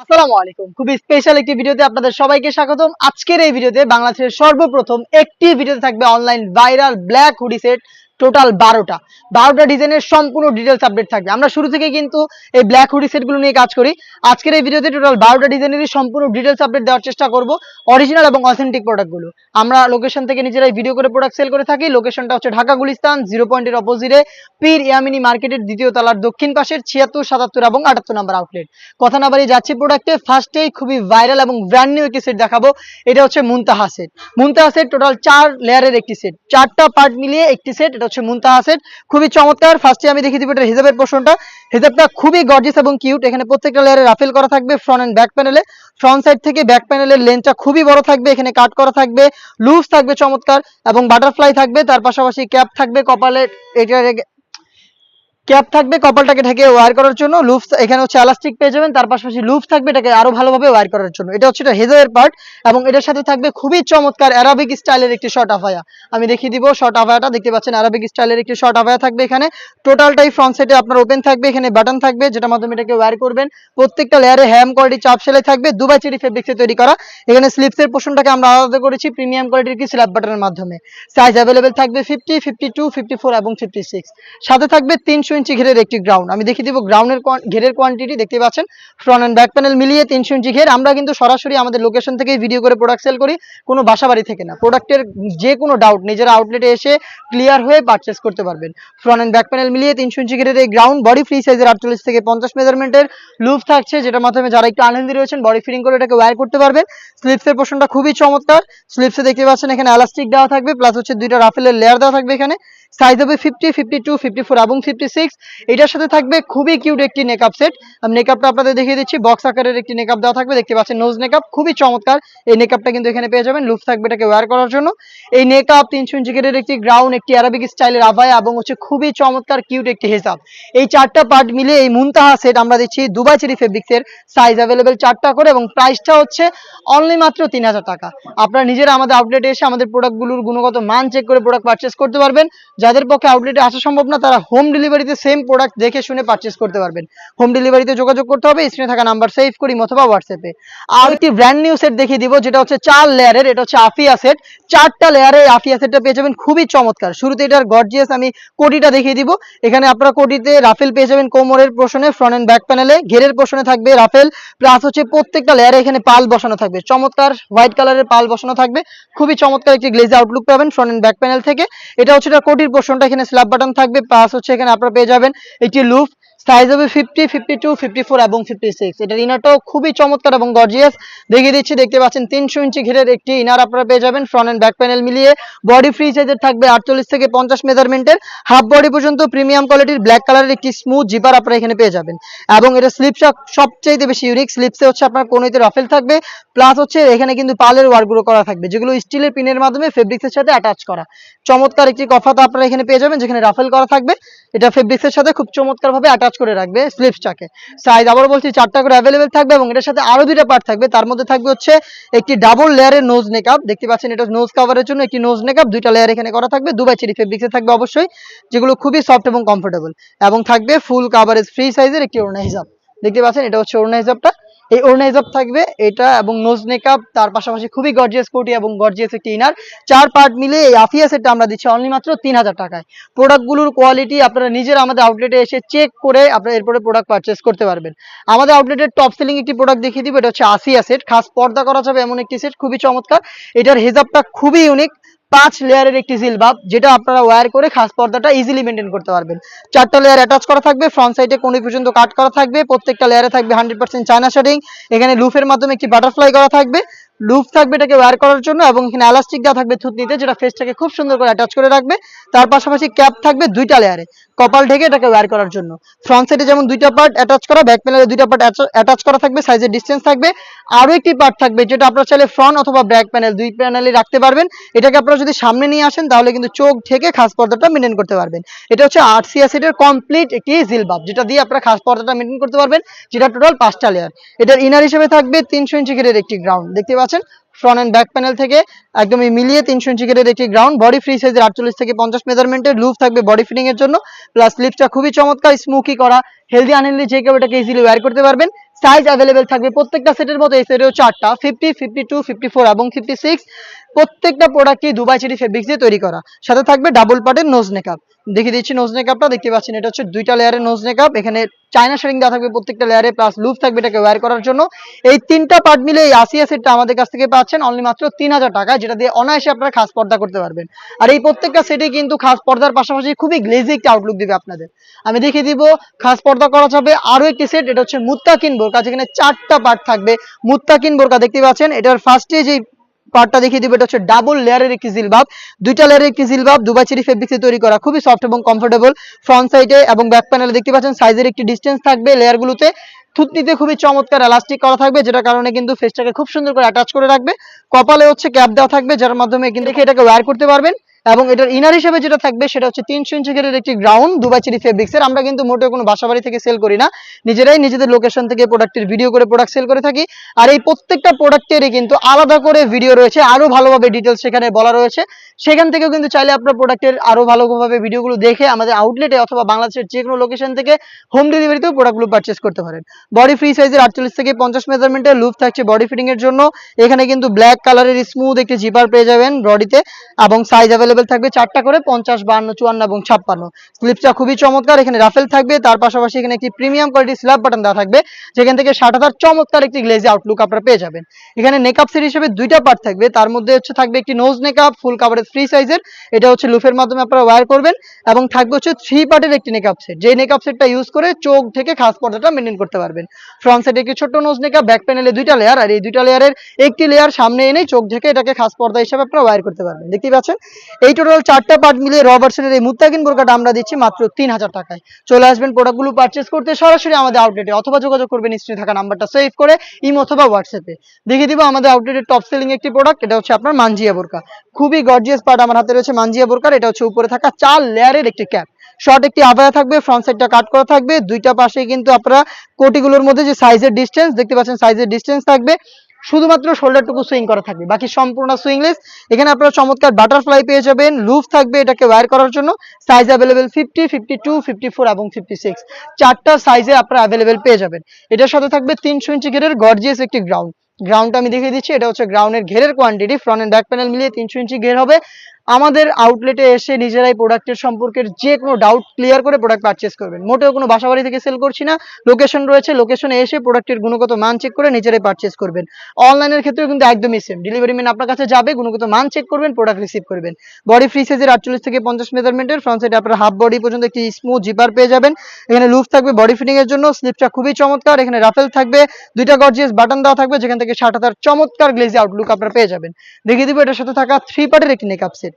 আসসালামু আলাইকুম। খুবই স্পেশাল একটি ভিডিওতে আপনাদের সবাইকে স্বাগতম। আজকের এই ভিডিওতে বাংলাদেশের সর্বপ্রথম একটি ভিডিওতে থাকবে online viral black hoodie set total বারোটা। বারোটা ডিজাইনের সম্পূর্ণ ডিটেলস আপডেট থাকবে। আমরা শুরু থেকে কিন্তু এই ব্ল্যাক হুডি সেটগুলো নিয়ে কাজ করি। আজকের এই ভিডিওতে টোটাল বারোটা ডিজাইনেরই সম্পূর্ণ ডিটেলস আপডেট দেওয়ার চেষ্টা করব অরিজিনাল এবং অথেন্টিক প্রোডাক্টগুলো আমরা লোকেশন থেকে নিজেরাই ভিডিও করে প্রোডাক্ট সেল করে থাকি। লোকেশনটা হচ্ছে ঢাকা গুলিস্তান জিরো পয়েন্টের অপোজিটে পীর ইয়ামিনী মার্কেটের দ্বিতীয় তলার দক্ষিণ পাশের ছিয়াত্তর, সাতাত্তর এবং আটাত্তর নম্বর আউটলেট কথা না বাড়িয়ে যাচ্ছি প্রোডাক্টে ফার্স্টেই খুবই ভাইরাল এবং ব্র্যান্ড নিউ একটি সেট দেখাবো। এটা হচ্ছে Muntaha set Muntaha set total চার লেয়ারের একটি সেট চারটা পার্ট মিলিয়ে একটি সেট এটা হচ্ছে মুন্তা হাসেন। খুবই চমৎকার। ফার্স্টে আমি দেখিয়ে দিব এটা হিজাবের পোর্শনটা হিজাবটা খুবই গর্জিস এবং কিউট এখানে প্রত্যেকটা লেয়ারে রাফেল করা থাকবে ফ্রন্ট অ্যান্ড ব্যাক প্যানেলে ফ্রন্ট সাইড থেকে ব্যাক প্যানেলের লেন্থটা খুবই বড় থাকবে। এখানে কাট করা থাকবে। লুজ থাকবে চমৎকার এবং বাটারফ্লাই থাকবে। তার পাশাপাশি ক্যাপ থাকবে কপালে। এটা ক্যাপ থাকবে, কপালটাকে ঢেকে ওয়ার করার জন্য। লুফ এখানে হচ্ছে এলাস্টিক পেয়ে যাবেন। তার পাশাপাশি লুফ থাকবে এটাকে আরও ভালোভাবে ওয়ার করার জন্য। এটা হচ্ছে হেজারের পার্ট এবং এটার সাথে থাকবে খুবই চমৎকার অ্যারাবিক স্টাইলের একটি শর্ট আফায়া আমি দেখিয়ে দিব শর্ট আফায়াটা দেখতে পাচ্ছেন অ্যারাবিক স্টাইলের একটি শর্ট আফায়া থাকবে এখানে। টোটালটাই ফ্রন্ট সাইডে আপনার ওপেন থাকবে, এখানে বাটন থাকবে যেটা মাধ্যমে এটাকে ওয়ার করবেন। প্রত্যেকটা লেয়ারে হ্যাম কোয়ালিটি চাপ সেলাই থাকবে দুবাই চেরি ফেব্রিক্সে তৈরি করা। এখানে স্লিপসের পোর্শনটাকে আমরা আলাদা করেছি প্রিমিয়াম কোয়ালিটির কি স্ল্যাব বাটনের মাধ্যমে। সাইজ অ্যাভেলেবেল থাকবে fifty fifty two fifty four এবং ফিফটি সিক্স সাথে থাকবে তিনশো ইঞ্চি ঘেরের একটি গ্রাউন্ড আমি দেখিয়ে দিব গ্রাউন্ডের ঘেরের কোয়ান্টিটি দেখতে পাচ্ছেন? ফ্রন্ট অ্যান্ড ব্যাক প্যানেল মিলিয়ে তিনশো ইঞ্চি ঘের। আমরা কিন্তু সরাসরি আমাদের লোকেশন থেকে ভিডিও করে প্রোডাক্ট সেল করি, কোনো বাসা বাড়ি থেকে না। প্রোডাক্টের যে কোনো ডাউট নিজের আউটলেটে এসে ক্লিয়ার হয়ে পারচেস করতে পারবেন। ফ্রন্ট অ্যান্ড ব্যাক প্যানেল মিলিয়ে তিনশো ইঞ্চি ঘেরের এই গ্রাউন্ড বডি ফ্রি সাইজের আটচল্লিশ থেকে পঞ্চাশ মেজারমেন্টের লুপ থাকছে, যেটার মাধ্যমে যারা একটু আনন্দি রয়েছেন বডি ফিটিং করে এটাকে ওয়্যার করতে পারবেন। স্লিপসের পোর্শনটা খুবই চমৎকার। স্লিপসে দেখতে পাচ্ছেন এখানে এলাস্টিক দেওয়া থাকবে প্লাস হচ্ছে দুইটা রাফেলের লেয়ার দেওয়া থাকবে এখানে। সাইজ হবে fifty fifty two fifty four এবং ফিফটি সিক্স এটার সাথে থাকবে খুবই কিউট একটি নেকআপ সেট আমি নেকআপটা আপনাদের দেখিয়ে দিচ্ছি। বক্স আকারের একটি নেকআপ দেওয়া থাকবে। দেখতে পাচ্ছেন নোজ নেকআপ খুবই চমৎকার। এই নেকআপটা কিন্তু এখানে পেয়ে যাবেন। লুপ থাকবে এটাকে ওয়্যার করার জন্য। এই নেকআপ তিনশো ইঞ্চি গেটের একটি গ্রাউন্ড একটি আরবিক স্টাইলের আভায় এবং হচ্ছে খুবই চমৎকার কিউট একটি হেসাব এই চারটা পার্ট মিলে এই মুনতাহা সেট আমরা দিচ্ছি দুবাই চেরি ফেব্রিক্সের সাইজ অ্যাভেলেবেল চারটা করে এবং প্রাইসটা হচ্ছে অনলি মাত্র তিন হাজার টাকা। আপনারা নিজেরা আমাদের আউটলেটে এসে আমাদের প্রোডাক্টগুলোর গুণগত মান চেক করে প্রোডাক্ট পারচেস করতে পারবেন। যাদের পক্ষে আউটলেটে আসা সম্ভব না, তারা হোম ডেলিভারিতে সেম প্রোডাক্ট দেখে শুনে পারচেস করতে পারবেন। হোম ডেলিভারিতে যোগাযোগ করতে হবে স্ক্রিনে থাকা নাম্বার সেভ করি, অথবা হোয়াটসঅ্যাপে আর একটি ব্র্যান্ড নিউ সেট দেখিয়ে দিব, যেটা হচ্ছে চার লেয়ারের এটা হচ্ছে আফিয়া সেট চারটা লেয়ারের আফিয়া সেটটা পেয়ে যাবেন, খুবই চমৎকার। শুরুতে এটার গর্জিয়াস আমি কোটিটা দেখিয়ে দিব। এখানে আপনারা কোটিতে রাফেল পেয়ে যাবেন, কোমরের পোর্শনে ফ্রন্ট এন্ড ব্যাক প্যানেলে ঘেরের পোর্শনে থাকবে রাফেল প্লাস হচ্ছে প্রত্যেকটা লেয়ারে এখানে পাল বসানো থাকবে। চমৎকার হোয়াইট কালারের পাল বসানো থাকবে। খুবই চমৎকার একটি গ্লেজ আউটলুক পাবেন ফ্রন্ট এন্ড ব্যাক প্যানেল থেকে। এটা হচ্ছে এটা কোটির পোর্শনটা এখানে স্ল্যাব বাটন থাকবে প্লাস হচ্ছে এখানে আপনারা পেয়ে যাবেন একটি লুপ সাইজ হবে fifty fifty two fifty four এবং ফিফটি সিক্স এটার ইনারটাও খুবই চমৎকার এবং গর্জিয়াস দেখিয়ে দিচ্ছি, দেখতে পাচ্ছেন, তিনশো ইঞ্চি ঘিরের একটি ইনার আপনারা পেয়ে যাবেন ফ্রন্ট এন্ড ব্যাক প্যানেল মিলিয়ে। বডি ফ্রি সাইজের থাকবে আটচল্লিশ থেকে পঞ্চাশ মেজারমেন্টের হাফ বডি পর্যন্ত প্রিমিয়াম কোয়ালিটির ব্ল্যাক কালারের একটি স্মুথ জিপার আপনারা এখানে পেয়ে যাবেন। এবং এটা স্লিপসটা সবচেয়ে বেশি ইউনিক স্লিপসে হচ্ছে আপনার কোনোতে রাফেল থাকবে প্লাস হচ্ছে এখানে কিন্তু পালের ওয়ার্কগুলো করা থাকবে, যেগুলো স্টিলের পিনের মাধ্যমে ফেব্রিক্সের সাথে অ্যাটাচ করা। চমৎকার একটি কফাতা আপনারা এখানে পেয়ে যাবেন, যেখানে রাফেল করা থাকবে। এটা ফেব্রিক্সের সাথে খুব চমৎকার ভাবে অ্যাটাচ করে রাখবে স্লিপসটাকে সাইজ আবার বলছি, চারটা করে অ্যাভেলেবেল থাকবে এবং এটার সাথে আরও দুইটা পার্ট থাকবে। তার মধ্যে থাকবে হচ্ছে একটি ডাবল লেয়ারের নোজ নেকআপ দেখতে পাচ্ছেন, এটা নোজ কাভারের জন্য একটি নোজ নেকআপ দুইটা লেয়ার এখানে করা থাকবে। দুবাই চেরি ফেব্রিক্সে থাকবে অবশ্যই, যেগুলো খুবই সফট এবং কমফোর্টেবল এবং থাকবে ফুল কাভারেজ ফ্রি সাইজের একটি ওড়না হিসাব দেখতে পাচ্ছেন, এটা হচ্ছে ওড়না হিসাবটা এই ওড়না থাকবে, এটা এবং নোজ মেকআপ তার পাশাপাশি খুবই গর্জিয়াস কোটি এবং গর্জিয়াস একটি ইনার চার পার্ট মিলে এই আফিয়া সেটটা আমরা দিচ্ছি অনলি মাত্র তিন হাজার টাকায়। প্রোডাক্টগুলোর কোয়ালিটি আপনারা নিজেরা আমাদের আউটলেটে এসে চেক করে আপনারা এরপরে প্রোডাক্ট পারচেস করতে পারবেন। আমাদের আউটলেটের টপ সেলিং একটি প্রোডাক্ট দেখিয়ে দিব, এটা হচ্ছে আসিয়া সেট খাস পর্দা করা যাবে এমন একটি সেট খুবই চমৎকার। এটার হেজাবটা খুবই ইউনিক পাঁচ লেয়ারের একটি জিলবাব, যেটা আপনারা ওয়ার করে খাস পর্দাটা ইজিলি মেনটেন করতে পারবেন। চারটা লেয়ার অ্যাটাচ করা থাকবে ফ্রন্ট সাইডে কোন পর্যন্ত কাট করা থাকবে, প্রত্যেকটা লেয়ারে থাকবে হান্ড্রেড পার্সেন্ট চায়না শেডিং এখানে লুফের মাধ্যমে একটি বাটারফ্লাই করা থাকবে। লুপ থাকবে এটাকে ওয়্যার করার জন্য এবং এখানে এলাস্টিক দেওয়া থাকবে থুতনিতে যেটা ফেসটাকে খুব সুন্দর করে অ্যাটাচ করে রাখবে। তার পাশাপাশি ক্যাপ থাকবে দুইটা লেয়ারে কপাল ঢেকে এটাকে ওয়্যার করার জন্য। ফ্রন্ট সাইডে যেমন দুইটা পার্ট অ্যাটাচ করা ব্যাক প্যানেলে দুইটা পার্ট অ্যাটাচ করা থাকবে সাইজের ডিস্টেন্স থাকবে। আরও একটি পার্ট থাকবে, যেটা আপনারা চাইলে ফ্রন্ট অথবা ব্যাক প্যানেল দুই প্যানেলে রাখতে পারবেন। এটাকে আপনারা যদি সামনে নিয়ে আসেন, তাহলে কিন্তু চোখ ঢেকে খাস পর্দাটা মেনটেন করতে পারবেন। এটা হচ্ছে আরসিয়া সেটের কমপ্লিট একটি জিলবাব যেটা দিয়ে আপনারা খাস পর্দাটা মেনটেন করতে পারবেন, যেটা টোটাল পাঁচটা লেয়ার এটার ইনার হিসেবে থাকবে তিনশো ইঞ্চি ঘেরের একটি গ্রাউন্ড দেখতে পাচ্ছেন? ফ্রন্ট এন্ড ব্যাক প্যানেল থেকে একদমই মিলিয়ে তিনশো ইঞ্চি গেটের একটি গ্রাউন্ড বডি ফ্রি সাইজের আটচল্লিশ থেকে পঞ্চাশ মেজারমেন্টের লুপ থাকবে বডি ফিটিং এর জন্য। প্লাস লিপসটা খুবই চমৎকার স্মুকি করা হেলদি আনহেলদি যে কেউ এটাকে ইজিলি ওয়্যার করতে পারবেন। সাইজ অ্যাভেলেবেল থাকবে প্রত্যেকটা সেটের মতো এই সেটেও চারটা fifty fifty two fifty four এবং ফিফটি সিক্স প্রত্যেকটা প্রোডাক্টই দুবাই চেরি ফেব্রিক্স দিয়ে তৈরি করা। সাথে থাকবে ডাবল পার্টের নোজ মেকআপ দেখিয়ে দিচ্ছি নোজ মেকআপটা দেখতে পাচ্ছেন এটা হচ্ছে দুইটা লেয়ারের নোজ মেকআপ এখানে চায়না শেডিং দেওয়া থাকবে প্রত্যেকটা লেয়ারে প্লাস লুপ থাকবে এটাকে ওয়্যার করার জন্য। এই তিনটা পার্ট মিলে এই আসিয়া সেটটা আমাদের কাছ থেকে পাচ্ছেন অনলি মাত্র তিন হাজার টাকা, যেটা দিয়ে অনায়াসে আপনারা খাস পর্দা করতে পারবেন। আর এই প্রত্যেকটা সেটে কিন্তু খাস পর্দার পাশাপাশি খুবই গ্লেজি একটা আউটলুক দিবে আপনাদের। আমি দেখিয়ে দিব, খাস পর্দা করা যাবে আরও একটি সেট এটা হচ্ছে মুত্তাকিন বোরকা, যেখানে চারটা পার্ট থাকবে। মুত্তাকিন বোরকা দেখতে পাচ্ছেন, এটার ফার্স্টে যে পার্টটা দেখিয়ে দিব, এটা হচ্ছে ডাবল লেয়ারের একটি জিলবাব। দুইটা লেয়ারের একটি জিলবাব, দুবাই চেরি ফেব্রিক্সে তৈরি করা। খুবই সফট এবং কমফোর্টেবল ফ্রন্ট সাইডে এবং ব্যাক প্যানেলে দেখতে পাচ্ছেন সাইজের একটি ডিস্টেন্স থাকবে লেয়ারগুলোতে থুতনিতে খুবই চমৎকার এলাস্টিক করা থাকবে যেটা কারণে কিন্তু ফেসটাকে খুব সুন্দর করে অ্যাটাচ করে রাখবে। কপালে হচ্ছে ক্যাপ দেওয়া থাকবে, যার মাধ্যমে কিন্তু এটাকে ওয়্যার করতে পারবেন। এবং এটার ইনার হিসেবে যেটা থাকবে সেটা হচ্ছে তিনশো ইঞ্চি ঘেরের একটি গ্রাউন্ড দুবাই চেরি ফেব্রিক্স এর। আমরা কিন্তু মোটেও কোনো বাসাবাড়ি থেকে সেল করি না। নিজেরাই নিজেদের লোকেশন থেকে প্রোডাক্টের ভিডিও করে প্রোডাক্ট সেল করে থাকি। আর এই প্রত্যেকটা প্রোডাক্টেরই কিন্তু আলাদা করে ভিডিও রয়েছে, আরও ভালোভাবে ডিটেলস সেখানে বলা রয়েছে। সেখান থেকেও কিন্তু চাইলে আপনার প্রোডাক্টের আরও ভালোভাবে ভিডিওগুলো দেখে আমাদের আউটলেটে অথবা বাংলাদেশের যে কোনো লোকেশন থেকে হোম ডেলিভারিতেও প্রোডাক্টগুলো পারচেস করতে পারেন। বডি ফ্রি সাইজের আটচল্লিশ থেকে পঞ্চাশ মেজারমেন্টের লুপ থাকছে বডি ফিটিং এর জন্য। এখানে কিন্তু ব্ল্যাক কালারের স্মুথ একটি জিপার পেয়ে যাবেন বডিতে এবং সাইজ অ্যাভেলেবেল থাকবে চারটা করে, পঞ্চাশ, বান্ন, চুয়ান্ন এবং ছাপ্পান্ন। স্লিপটা খুবই চমৎকার, এখানে রাফেল থাকবে, তার পাশাপাশি এখানে একটি প্রিমিয়াম কোয়ালিটির স্ল্যাব বাটন দেওয়া থাকবে, যেখান থেকে ষাট হাজার চমৎকার একটি গ্লেজি আউটলুক আপনারা পেয়ে যাবেন। এখানে নেকআপ সেট হিসেবে দুইটা পার্ট থাকবে, তার মধ্যে হচ্ছে থাকবে একটি nose niqab full coverage free সাইজের এটা হচ্ছে লুফের মাধ্যমে আপনারা ওয়্যার করবেন, এবং থাকবে হচ্ছে থ্রি পার্টের একটি নেকআপ সেট যে নেকআপ সেটটা ইউজ করে চোখ থেকে খাস পর্দাটা মেনটেন করতে পারবেন। ফ্রন্ট সাইডে একটি ছোট্ট নোজ নেকআপ ব্যাক প্যানেলে দুইটা লেয়ার আর এই দুইটা লেয়ারের একটি লেয়ার সামনে এনে চোখ থেকে এটাকে খাস পর্দা হিসেবে আপনারা ওয়্যার করতে পারবেন। দেখতেই পাচ্ছেন? এই টোটাল চারটা পার্ট মিলিয়ে র ভার্সনের এই মুত্তাকিন বোরকাটা আমরা দিচ্ছি মাত্র তিন হাজার টাকায়। চলে আসবেন প্রোডাক্টগুলো পারচেস করতে সরাসরি আমাদের আউটলেটে অথবা যোগাযোগ করবেন স্ক্রিনে থাকা নাম্বারটা সেভ করে ইম অথবা হোয়াটসঅ্যাপে। দেখিয়ে দিব আমাদের আউটলেটের টপ সেলিং একটি প্রোডাক্ট এটা হচ্ছে আপনার মানজিয়া বোরকা। খুবই গর্জিয়াস পার্ট আমার হাতে রয়েছে মানজিয়া বোরকার, এটা হচ্ছে উপরে থাকা চার লেয়ারের একটি ক্যাপ শর্ট একটি আবায়া থাকবে ফ্রন্ট সাইডটা কাট করা থাকবে, দুইটা পাশে কিন্তু আপনারা কোটিগুলোর মধ্যে যে সাইজের ডিস্টেন্স দেখতে পাচ্ছেন সাইজের ডিস্টেন্স থাকবে। শুধুমাত্র শোল্ডারটুকু সুইং করা থাকবে। বাকি সম্পূর্ণ সুইংলেস এখানে আপনারা চমৎকার বাটারফ্লাই পেয়ে যাবেন। লুফ থাকবে এটাকে ওয়্যার করার জন্য। Size available fifty fifty two fifty four এবং ফিফটি সিক্স চারটা সাইজে আপনারা অ্যাভেলেবেল পেয়ে যাবেন। এটার সাথে থাকবে তিনশো ইঞ্চি ঘেরের গর্জিয়াস একটি গ্রাউন্ড গ্রাউন্ডটা আমি দেখিয়ে দিচ্ছি। এটা হচ্ছে গ্রাউন্ডের ঘেরের quantity front and back panel মিলিয়ে তিনশো ইঞ্চি ঘের হবে। আমাদের আউটলেটে এসে নিজেরাই প্রোডাক্টের সম্পর্কে যে কোনো ডাউট ক্লিয়ার করে প্রোডাক্ট পারচেস করবেন। মোটেও কোনো বাসাবাড়ি থেকে সেল করছি না। লোকেশন রয়েছে লোকেশনে এসে প্রোডাক্টের গুণগত মান চেক করে নিজেরাই পারচেস করবেন। অনলাইনের ক্ষেত্রে কিন্তু একদমই সেম ডেলিভারি ম্যান আপনার কাছে যাবে, গুণগত মান চেক করবেন প্রোডাক্ট রিসিভ করবেন। বডি ফ্রি সাইজের আটচল্লিশ থেকে পঞ্চাশ মেজারমেন্টের ফ্রন্ট সাইডে আপনার হাফ বডি পর্যন্ত একটি স্মুথ জিপার পেয়ে যাবেন। এখানে লুপ থাকবে বডি ফিটিং এর জন্য স্লিপটা খুবই চমৎকার। এখানে রাফেল থাকবে, দুইটা গর্জিয়াস বাটন দেওয়া থাকবে, যেখান থেকে ষাট হাজার চমৎকার গ্লেজি আউটলুক আপনারা পেয়ে যাবেন। দেখিয়ে দিব, এটার সাথে থাকা থ্রি পার্টের একটি নেকআপ সেট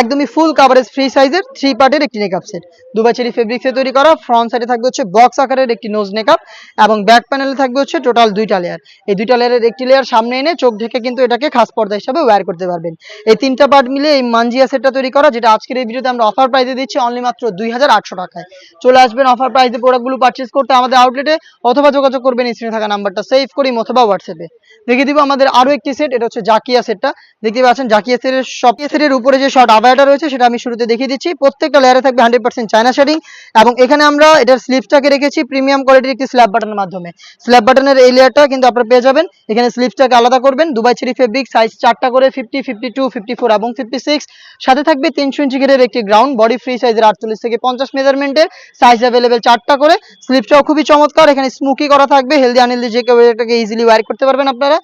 একদমই ফুল কাভারেজ ফ্রি সাইজের থ্রি পার্টের একটি নেকআপ সেট দুবাই চেরি ফেব্রিক্সে তৈরি করা ফ্রন্ট সাইডে থাকবে হচ্ছে বক্স আকারের একটি নোজ নেকআপ এবং ব্যাক প্যানেলে থাকবে হচ্ছে টোটাল দুইটা লেয়ার এই দুইটা লেয়ারের একটি লেয়ার সামনে এনে চোখ ঢেকে কিন্তু এটাকে খাস পর্দা হিসাবে ওয়্যার করতে পারবেন। এই তিনটা পার্ট মিলে এই মানজিয়া সেটটা তৈরি করা, যেটা আজকের এই ভিডিওতে আমরা অফার প্রাইসে দিচ্ছি অনলি মাত্র দুই হাজার আটশো টাকায়। চলে আসবেন অফার প্রাইসে প্রোডাক্টগুলো পারচেস করতে আমাদের আউটলেটে অথবা যোগাযোগ করবেন স্ক্রিনে থাকা নাম্বারটা সেভ করি অথবা হোয়াটসঅ্যাপে দেখিয়ে দিব আমাদের আরও একটি সেট এটা হচ্ছে জাকিয়া সেটটা দেখতে পাচ্ছেন, জাকিয়া সেটের সব সেটের উপরে যে শর্ট আবায়াটা রয়েছে, সেটা আমি শুরুতে দেখিয়ে দিচ্ছি। প্রত্যেকটা লেয়ারে থাকবে হান্ড্রেড পার্সেন্ট চায়না শেডিং এবং এখানে আমরা এটার স্লিপসটাকে রেখেছি প্রিমিয়াম কোয়ালিটির একটি স্ল্যাব বাটনের মাধ্যমে। স্ল্যাব বাটনের এই লেয়ারটা কিন্তু আপনারা পেয়ে যাবেন। এখানে স্লিপসটাকে আলাদা করবেন। দুবাই চেরি ফেব্রিক সাইজ চারটা করে fifty fifty two fifty four এবং ফিফটি সিক্স সাথে থাকবে তিনশো ইঞ্চি ঘেরের একটি গ্রাউন্ড বডি ফ্রি সাইজের আটচল্লিশ থেকে পঞ্চাশ মেজারমেন্টের সাইজ অ্যাভেলেবেল চারটা করে। স্লিপসটাও খুবই চমৎকার। এখানে স্মুকি করা থাকবে হেলদি আনহেলদি যে কেউ এটাকে ইজিলি ওয়ার করতে পারবেন আপনারা।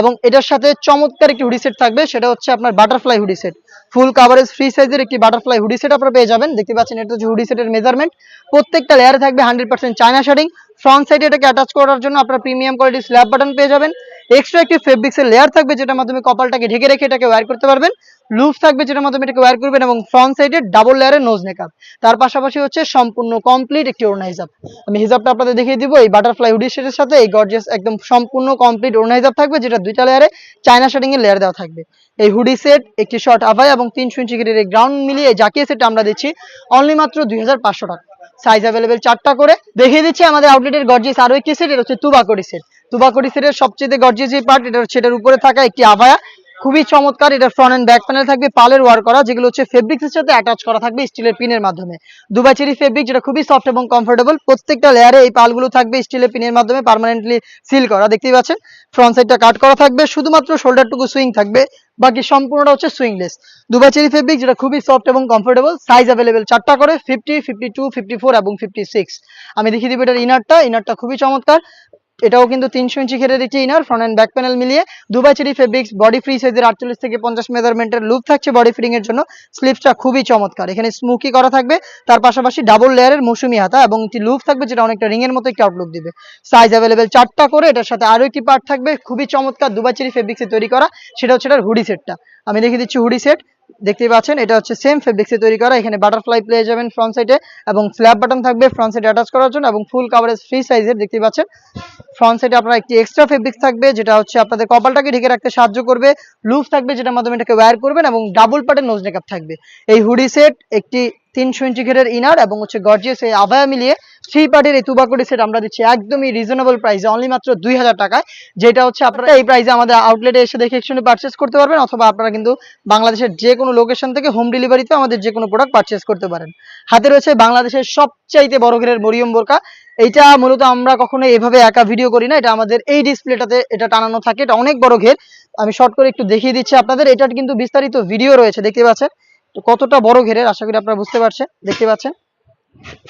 এবং এটার সাথে চমৎকার একটি হুডি সেট থাকবে, সেটা হচ্ছে আপনার butterfly hoodie set full coverage free সাইজের একটি বাটারফ্লাই হুডি সেট আপনারা পেয়ে যাবেন। দেখতে পাচ্ছেন, এটা হচ্ছে হুডি সেটের মেজারমেন্ট প্রত্যেকটা লেয়ারে থাকবে hundred percent China shading front সাইডে এটাকে অ্যাটাচ করার জন্য আপনার প্রিমিয়াম কোয়ালিটি স্ল্যাব বাটন পেয়ে যাবেন। এক্সট্রা একটি ফেব্রিক্সের লেয়ার থাকবে, যেটার মাধ্যমে কপালটাকে ঢেকে রেখে এটাকে ওয়ার করতে পারবেন। লুপ থাকবে যেটার মাধ্যমে এটাকে ওয়্যার করবেন এবং ফ্রন্ট সাইডে ডাবল লেয়ারের নোজ মেকআপ তার পাশাপাশি হচ্ছে সম্পূর্ণ কমপ্লিট একটি ওড়না হিসাব আমি হিসাবটা আপনাদের দেখিয়ে দিব, এই বাটারফ্লাই হুডি সেটের সাথে এই গর্জিয়াস একদম সম্পূর্ণ কমপ্লিট ওড়না হিসাব থাকবে, যেটা দুইটা লেয়ারে চায়না শেডিং এর লেয়ার দেওয়া থাকবে। এই হুডি সেট একটি শর্ট আভাই এবং তিনশো ইঞ্চি গেটের এই গ্রাউন্ড মিলিয়ে জাকিয়ে সেট আমরা দিচ্ছি অনলি মাত্র দুই হাজার পাঁচশো টাকা। সাইজ অ্যাভেলেবেল চারটা করে। দেখিয়ে দিচ্ছি আমাদের আউটলেটের গর্জিয়াস আরও একটি সেট এটা হচ্ছে তুবাকড়ি সেট তুবাকড়ি সেটের সবচেয়ে গর্জিয়াস যে পার্ট এটা হচ্ছে এটার উপরে থাকা একটি আভায়া। খুবই চমৎকার। এটা ফ্রন্ট এন্ড ব্যাক প্যানেল থাকবে, পালের ওয়ার করা, যেগুলো হচ্ছে ফেব্রিক্সের সাথে অ্যাটাচ করা থাকবে স্টিলের পিনের মাধ্যমে। দুবাই চেরি ফেব্রিক যেটা খুবই সফট এবং কমফোর্টেবল প্রত্যেকটা লেয়ারে এই পালগুলো থাকবে স্টিলের পিনের মাধ্যমে পার্মানেন্টলি সিল করা, দেখতেই পাচ্ছেন? ফ্রন্ট সাইডটা কাট করা থাকবে, শুধুমাত্র শোল্ডারটুকু সুইং থাকবে, বাকি সম্পূর্ণটা হচ্ছে সুইংলেস দুবাই চেরি ফেব্রিক যেটা খুবই সফট এবং কমফোর্টেবল সাইজ অ্যাভেলেবেল চারটা করে fifty fifty two fifty four এবং ফিফটি সিক্স আমি দেখিয়ে দিব এটার ইনারটা ইনারটা খুবই চমৎকার। এটাও কিন্তু তিনশো ইঞ্চি ঘেরে একটি inner front and back panel মিলিয়ে। দুবাই ফেব্রিক্স বডি ফ্রি সাইজের আটচল্লিশ থেকে পঞ্চাশ মেজারমেন্টের লুপ থাকছে বডি ফিটিং এর জন্য। স্লিপসটা খুবই চমৎকার। এখানে স্মুকি করা থাকবে। তার পাশাপাশি ডাবল লেয়ারের মৌসুমি হাতা এবং একটি লুপ থাকবে যেটা অনেকটা রিং এর মতো একটি আউটলুক দিবে। সাইজ অ্যাভেলেবেল চারটা করে। এটার সাথে আরও একটি পার্ট থাকবে। খুবই চমৎকার দুবাই চেরি ফেব্রিক্সে তৈরি করা। সেটা হচ্ছে এটার হুডি সেটটা আমি দেখিয়ে দিচ্ছি হুডি সেট দেখতেই পাচ্ছেন, এটা হচ্ছে সেম ফেব্রিক্সে তৈরি করা। এখানে বাটারফ্লাই পেয়ে যাবেন ফ্রন্ট সাইডে এবং স্ল্যাব বাটন থাকবে ফ্রন্ট সাইডে অ্যাটাচ করার জন্য এবং ফুল কাভারেজ ফ্রি সাইজের দেখতেই পাচ্ছেন। ফ্রন্ট সাইডে আপনার একটি এক্সট্রা ফেব্রিক্স থাকবে, যেটা হচ্ছে আপনাদের কপালটাকে ঢেকে রাখতে সাহায্য করবে লুপ থাকবে, যেটার মাধ্যমে এটাকে ওয়্যার করবেন এবং ডাবল পার্টের নোজ মেকআপ থাকবে। এই হুডি সেট একটি তিনশো ইঞ্চি ঘেরের ইনার এবং হচ্ছে গর্জিয়াস এই আভায়া মিলিয়ে থ্রি পার্টের এই তুবাকুড়ি সেট আমরা দিচ্ছি একদমই রিজনেবল প্রাইসে অনলি মাত্র দুই হাজার টাকায়, যেটা হচ্ছে আপনারা এই প্রাইসে আমাদের আউটলেটে এসে দেখে একসঙ্গে পারচেস করতে পারবেন, অথবা আপনারা কিন্তু বাংলাদেশের যে কোনো লোকেশন থেকে হোম ডেলিভারিতে আমাদের যে কোনো প্রোডাক্ট পারচেস করতে পারেন। হাতে রয়েছে বাংলাদেশের সবচাইতে বড় ঘেরের মরিয়ম বোরকা। এইটা মূলত আমরা কখনো এভাবে একা ভিডিও করি না, এটা আমাদের এই ডিসপ্লেটাতে এটা টানানো থাকে, এটা অনেক বড় ঘের আমি শর্ট করে একটু দেখিয়ে দিচ্ছি আপনাদের, এটার কিন্তু বিস্তারিত ভিডিও রয়েছে, দেখতে পাচ্ছেন? কতটা বড় ঘেরের আশা করি আপনারা বুঝতে পারছেন, দেখতে পাচ্ছেন?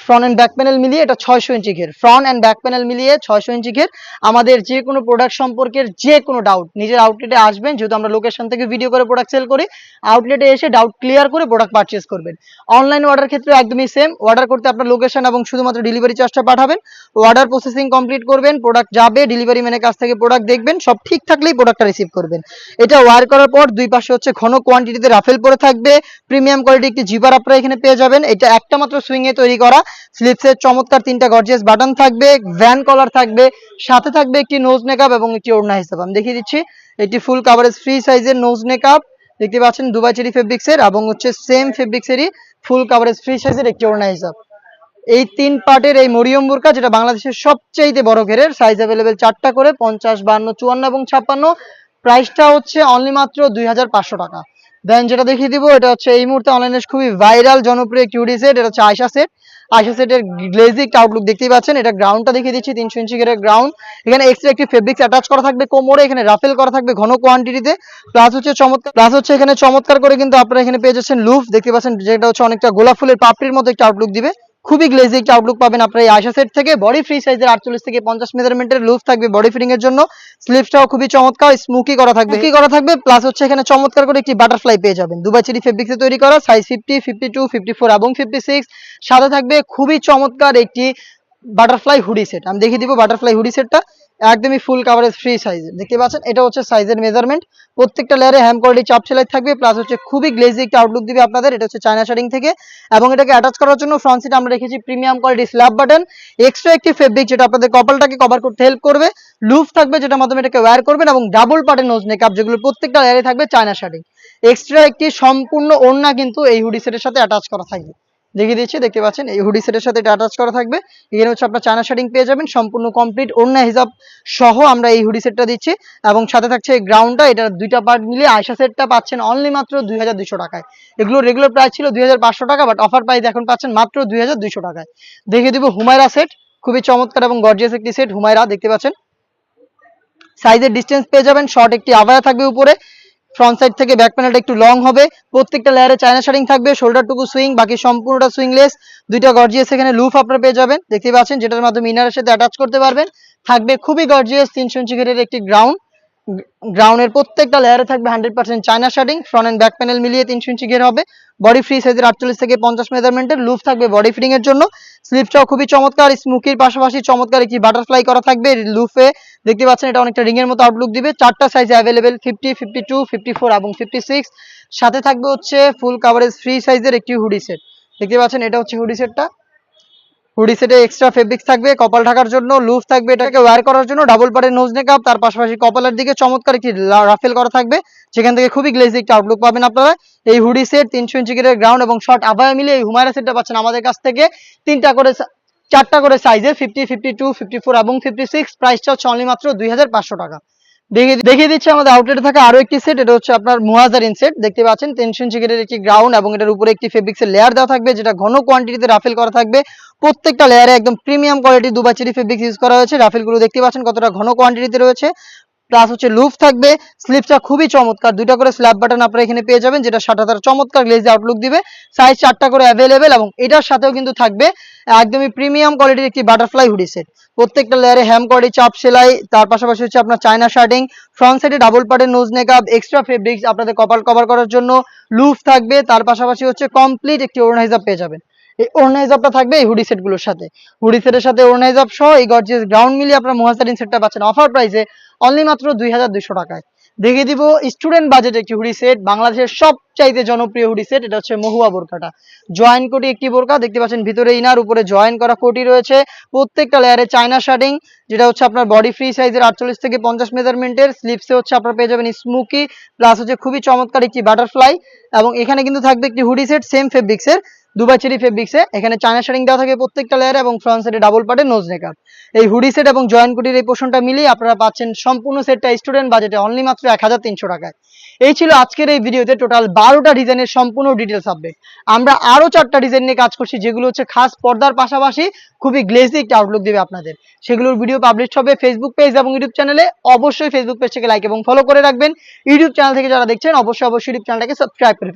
ফ্রন্ট অ্যান্ড ব্যাক প্যানেল মিলিয়ে এটা ছয়শো ইঞ্চি ঘের। ফ্রন্ট এন্ড ব্যাক প্যানেল মিলিয়ে ছয়শো ইঞ্চি ঘের। আমাদের যে কোনো প্রোডাক্ট সম্পর্কের যে কোনো ডাউট নিজের আউটলেটে আসবেন, যেহেতু আমরা লোকেশন থেকে ভিডিও করে প্রোডাক্ট সেল করি আউটলেটে এসে ডাউট ক্লিয়ার করে প্রোডাক্ট পারচেস করবেন। অনলাইন অর্ডার ক্ষেত্রে একদমই সেম অর্ডার করতে আপনার লোকেশন এবং শুধুমাত্র ডেলিভারি চার্জটা পাঠাবেন। অর্ডার প্রসেসিং কমপ্লিট করবেন প্রোডাক্ট যাবে ডেলিভারি ম্যানের কাছ থেকে প্রোডাক্ট দেখবেন, সব ঠিক থাকলেই প্রোডাক্টটা রিসিভ করবেন। এটা ওয়ার করার পর দুই পাশে হচ্ছে ঘন কোয়ান্টিটিতে রাফেল পরে থাকবে। প্রিমিয়াম কোয়ালিটি একটি জিপার আপনারা এখানে পেয়ে যাবেন। এটা একটা মাত্র সুইংয়ে এ করা। স্লিপসের চমৎকার তিনটা গর্জিয়াস বাটন থাকবে ভ্যান কলার থাকবে, সাথে থাকবে একটি নোজ মেকআপ এবং একটি ওড়না হিসাব। আমি দেখিয়ে দিচ্ছি একটি ফুল কাভারেজ ফ্রি সাইজের নোজ মেকআপ দেখতে পাচ্ছেন দুবাই চেরি ফেব্রিক্সের এবং হচ্ছে সেম ফেব্রিক্সেরই ফুল কাভারেজ ফ্রি সাইজের একটি ওড়না হিসাব। এই তিন পার্টের এই মরিয়ম বোরকা, যেটা বাংলাদেশের সবচেয়ে বড় ঘেরের সাইজ অ্যাভেলেবেল চারটা করে, পঞ্চাশ বান্ন চুয়ান্ন এবং ছাপ্পান্ন। প্রাইসটা হচ্ছে অনলি মাত্র দুই হাজার পাঁচশো টাকা। দেন যেটা দেখিয়ে দিব, এটা হচ্ছে এই মুহূর্তে অনলাইনে খুবই ভাইরাল জনপ্রিয় কিউডি সেট এটা হচ্ছে আয়সা সেট আয়সা সেটের গ্লেজিক আউটলুক দেখতেই পাচ্ছেন। এটা গ্রাউন্ডটা দেখিয়ে দিচ্ছি, তিনশো ইঞ্চি গেটের গ্রাউন্ড এখানে এক্সট্রা একটি ফেব্রিক্স অ্যাটাচ করা থাকবে কোমরে, এখানে রাফেল করা থাকবে ঘন কোয়ান্টিটিতে প্লাস হচ্ছে চমৎকার প্লাস হচ্ছে এখানে চমৎকার করে কিন্তু আপনারা এখানে পেয়ে যাচ্ছেন লুফ দেখতে পাচ্ছেন, যেটা হচ্ছে অনেকটা গোলাপ ফুলের পাপড়ির মতো একটা আউটলুক দিবে। খুবই গ্লেজি একটা আউটলুক পাবেন আপনার এই আশা সেট থেকে। বডি ফ্রি সাইজের আটচল্লিশ থেকে পঞ্চাশ মেজারমেন্টের লুফ থাকবে বডি ফিটিং এর জন্য। স্লিপসটাও খুবই চমৎকার স্মুকি করা থাকবে। কি করা থাকবে প্লাস হচ্ছে এখানে চমৎকার করে একটি বাটারফ্লাই পেয়ে যাবেন। দুবাই চিরি ফেব্রিক্সে তৈরি করা size fifty fifty two fifty four এবং ফিফটি সিক্স সাথে থাকবে খুবই চমৎকার একটি বাটারফ্লাই হুডি সেট আমি দেখিয়ে দিব বাটারফ্লাই হুডি সেটটা একদমই ফুল কাভারেজ ফ্রি সাইজের দেখতে পাচ্ছেন, এটা হচ্ছে সাইজের মেজারমেন্ট প্রত্যেকটা লেয়ারে হ্যাম কোয়ালিটি চাপ সেলাই থাকবে প্লাস হচ্ছে খুবই গ্লেজি একটা আউটলুক দিবে আপনাদের, এটা হচ্ছে চায়না শাড়িং থেকে। এবং এটাকে অ্যাটাচ করার জন্য ফ্রন্ট সিট আমরা রেখেছি premium quality slab button extra একটি ফেব্রিক যেটা আপনাদের কপালটাকে কভার করতে হেল্প করবে লুফ থাকবে যেটার মাধ্যমে এটাকে ওয়্যার করবেন, এবং ডাবল পার্টের নোজ মেকআপ যেগুলো প্রত্যেকটা লেয়ারে থাকবে চায়না শাড়িং এক্সট্রা একটি সম্পূর্ণ ওড়না কিন্তু এই হুডি সেটের সাথে অ্যাটাচ করা থাকবে। দেখিয়ে দিচ্ছি, দেখতে পাচ্ছেন, এই হুডি সেটের সাথে এটা অ্যাটাচ করা থাকবে। এখানে হচ্ছে আপনার চায়না শাড়িং পেয়ে যাবেন, সম্পূর্ণ কমপ্লিট ওড়না হিসাব সহ আমরা এই হুডি সেটটা দিচ্ছি। এবং সাথে থাকছে এই গ্রাউন্ডটা এটা দুইটা পার্ট মিলিয়ে আয়সা সেটটা পাচ্ছেন অনলি মাত্র দুই টাকায়। এগুলো রেগুলার প্রাইস ছিল দুই হাজার পাঁচশো টাকা বাট অফার প্রাইস এখন পাচ্ছেন মাত্র দুই হাজার দুইশো টাকায়। দেখিয়ে দিব হুমায়রা সেট খুবই চমৎকার এবং গর্জিয়াস একটি সেট হুমায়রা, দেখতে পাচ্ছেন। সাইজের ডিস্টেন্স পেয়ে যাবেন শর্ট একটি আবায়া থাকবে উপরে। ফ্রন্ট সাইড থেকে ব্যাক প্যানেলটা একটু লং হবে। প্রত্যেকটা লেয়ারে চায়না শাড়িং থাকবে শোল্ডারটুকু সুইং বাকি সম্পূর্ণটা সুইংলেস দুইটা গর্জিয়াস এখানে লুফ আপনারা পেয়ে যাবেন। দেখতে পাচ্ছেন, যেটার মাধ্যমে ইনারের সাথে অ্যাটাচ করতে পারবেন। থাকবে খুবই গর্জিয়াস তিনশো ইঞ্চি ঘেরের একটি গ্রাউন্ড গ্রাউন্ডের প্রত্যেকটা লেয়ারে থাকবে hundred percent China shirting front and back panel মিলিয়ে তিনশো ইঞ্চি ঘের হবে। বডি ফ্রি সাইজের আটচল্লিশ থেকে পঞ্চাশ মেজারমেন্টের লুফ থাকবে বডি ফিটিং এর জন্য। স্লিপটাও খুবই চমৎকার স্মুকির পাশাপাশি চমৎকার একটি বাটারফ্লাই করা থাকবে। লুফে দেখতে পাচ্ছেন এটা অনেকটা রিং এর মতো আউটলুক দিবে। চারটা size available fifty fifty two fifty four এবং ফিফটি সিক্স সাথে থাকবে হচ্ছে ফুল কাভারেজ ফ্রি সাইজের একটি হুডি সেট দেখতে পাচ্ছেন এটা হচ্ছে হুডি সেটটা হুডি সেটে এক্সট্রা ফেব্রিক্স থাকবে, কপাল ঢাকার জন্য লুফ থাকবে, এটাকে ওয়্যার করার জন্য ডাবল পারের নোজ মেকআপ তার পাশাপাশি কপালের দিকে চমৎকার একটি রাফেল করা থাকবে, সেখান থেকে খুবই গ্লেজি একটা আউটলুক পাবেন আপনারা। এই হুডি সেট তিনশো ইঞ্চি গিরের গ্রাউন্ড এবং শর্ট আভায়া মিলে এই হুমায়রা সেটটা পাচ্ছেন আমাদের কাছ থেকে। তিনটা করে চারটা করে সাইজে fifty fifty two fifty four এবং ফিফটি সিক্স প্রাইসটা হচ্ছে অনলি মাত্র দুই হাজার পাঁচশো টাকা। দেখিয়ে দিচ্ছি, আমাদের আউটলেটে থাকা আরও একটি সেট এটা হচ্ছে আপনার মোয়াজার সেট দেখতে পাচ্ছেন টেনশন চিকেটের একটি গ্রাউন্ড এবং এটার উপরে একটি ফেব্রিক্সের লেয়ার দেওয়া থাকবে, যেটা ঘন কোয়ান্টিটিতে রাফেল করা থাকবে। প্রত্যেকটা লেয়ারে একদম premium quality Dubai cherry fabrics use করা হয়েছে। রাফেলগুলো দেখতে পাচ্ছেন কতটা ঘন কোয়ান্টিটিতে রয়েছে। প্লাস হচ্ছে লুফ থাকবে। স্লিপটা খুবই চমৎকার। দুইটা করে স্ল্যাব বাটন আপনারা এখানে পেয়ে যাবেন, যেটা হাজার চমৎকার গ্লেজি আউটলুক দিবে। সাইজ চারটা করে অ্যাভেলেবেল এবং এটার সাথেও কিন্তু থাকবে একদমই প্রিমিয়াম কোয়ালিটির একটি বাটারফ্লাই হুডি সেট প্রত্যেকটা লেয়ারে হ্যাম কোয়ালিটি চাপ সেলাই, তার পাশাপাশি হচ্ছে আপনার চায়না শার্টিং ফ্রন্ট সাইডে ডাবল পার্টের nose neck up extra fabrics আপনাদের কপাল কভার করার জন্য লুফ থাকবে। তার পাশাপাশি হচ্ছে কমপ্লিট একটি হিসাব পেয়ে যাবেন। এই হিসাবটা থাকবে এই হুডি সেটগুলোর সাথে। হুডি সেটের সাথে হিসাব সহ এই গর্জিয়াস গ্রাউন্ড মিলিয়ে আপনার মহাসারিন সেটটা পাচ্ছেন অফার প্রাইসে অনলি মাত্র দুই হাজার দুইশো টাকায়। দেখে দিব স্টুডেন্ট বাজেট একটি হুডি সেট বাংলাদেশের সবচাইতে জনপ্রিয় হুডি সেট এটা হচ্ছে মহুয়া বোরকাটা জয়েন কোটি একটি বোরকা দেখতে পাচ্ছেন ভিতরে ইনার উপরে জয়েন করা কোটি রয়েছে। প্রত্যেকটা লেয়ারে চায়না শার্টিং যেটা হচ্ছে আপনার বডি ফ্রি সাইজের আটচল্লিশ থেকে পঞ্চাশ মেজারমেন্টের স্লিপসে হচ্ছে আপনার পেয়ে যাবেন স্মুকি প্লাস হচ্ছে খুবই চমৎকার একটি বাটারফ্লাই এবং এখানে কিন্তু থাকবে একটি হুডি সেট সেম ফেব্রিক্সের দুবাই চেরি ফেব্রিক্সে এখানে চায়না শার্টিং দেওয়া থাকে প্রত্যেকটা লেয়ারে এবং ফ্রন্ট সাইডে ডাবল পার্টের নোজ নেকআপ এই হুডি সেট এবং জয়েন কুটির এই পোর্শনটা মিলিয়ে আপনারা পাচ্ছেন সম্পূর্ণ সেটটা স্টুডেন্ট বাজেটে অনলি মাত্র এক হাজার তিনশো টাকায়। এই ছিল আজকের এই ভিডিওতে টোটাল বারোটা ডিজাইনের সম্পূর্ণ ডিটেলস আপডেট আমরা আরও চারটা ডিজাইন নিয়ে কাজ করছি, যেগুলো হচ্ছে খাস পর্দার পাশাপাশি খুবই গ্লেজি একটা আউটলুক দেবে আপনাদের। সেগুলোর ভিডিও পাবলিশ হবে ফেসবুক পেজ এবং ইউটিউব চ্যানেলে অবশ্যই ফেসবুক পেজ থেকে লাইক এবং ফলো করে রাখবেন। ইউটিউব চ্যানেল থেকে যারা দেখছেন, অবশ্যই অবশ্যই ইউটিউব চ্যানেলটাকে সাবস্ক্রাইব করে